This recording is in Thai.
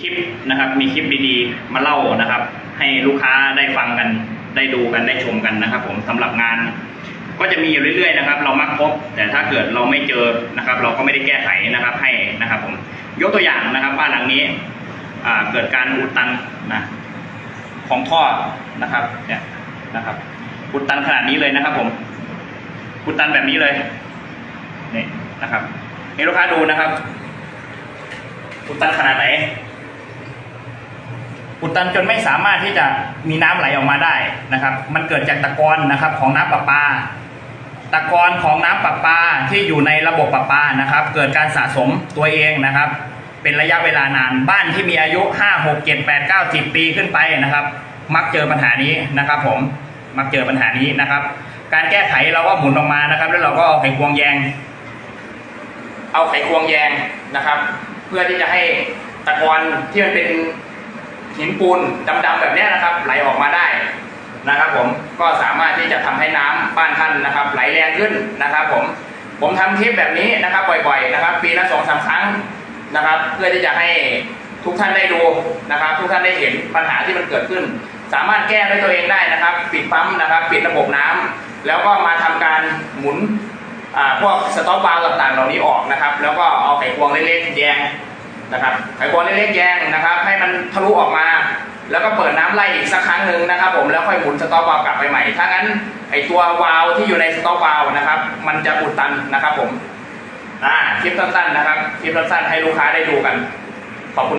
คลิปนะครับมีคลิปดีๆ มาเล่านะครับ ให้ลูกค้าได้ฟังกันได้ดูกันได้ชมกันนะครับ ผมสำหรับงาน ก็จะมีอยู่เรื่อยๆนะครับ เรามักพบ แต่ถ้าเกิดเราไม่เจอนะครับ เราก็ไม่ได้แก้ไขนะครับให้นะครับ ผมยกตัวอย่างนะครับบ้านหลังนี้เกิดการอุดตันนะของท่อนะครับเนี่ยนะครับอุดตันขนาดนี้เลยนะครับ ผมอุดตันแบบนี้เลยนี่นะครับให้ลูกค้าดูนะครับอุดตันขนาดไหน อุดตันจนไม่สามารถที่จะมีน้ำไหลออกมาได้นะครับ มันเกิดจากตะกอนนะครับของน้ำประปา ตะกอนของน้ำประปาที่อยู่ในระบบประปานะครับ เกิดการสะสมตัวเองนะครับ เป็นระยะเวลานานบ้านที่มีอายุ 5 6 7 8 9 10 ปีขึ้นไปนะครับ มักเจอปัญหานี้นะครับ ผมมักเจอปัญหานี้นะครับ การแก้ไขเราก็หมุนออกมานะครับ แล้วเราก็เอาไขควงแยง เอาไขควงแยงนะครับ เพื่อที่จะให้ตะกอนที่มันเป็น หินปูนดำๆแบบนี้นะครับ ไหลออกมาได้นะครับผมก็สามารถที่จะทำให้น้ำบ้านท่านนะครับ ไหลแรงขึ้นนะครับ ผมผมทำคลิปแบบนี้นะครับ บ่อย ๆ นะครับ ปีละสองสามครั้งนะครับ เพื่อที่จะให้ทุกท่านได้ดูนะครับ ทุกท่านได้เห็นปัญหาที่มันเกิดขึ้น สามารถแก้ด้วยตัวเองได้นะครับ ปิดปั๊มนะครับ ปิดระบบน้ำแล้วก็มาทำการหมุนอ่าพวกสต็อกบาร์ต่างๆ เหล่านี้ออกนะครับ แล้วก็เอาไขควงเล็กๆแยง นะครับไขควงเล็กๆแยงนะครับ ให้มันทะลุออกมา แล้วก็เปิดน้ำไล่อีกสักครั้งหนึ่งนะครับ ผมแล้วค่อยหมุนสต็อกบาร์กลับไปใหม่ ถ้างั้นไอตัววาล์วที่อยู่ในสต็อกบาร์นะครับ มันจะอุดตันนะครับ ผมอ่าคลิปสั้นๆนะครับคลิปสั้นๆให้ลูกค้าได้ดูกันขอบคุณ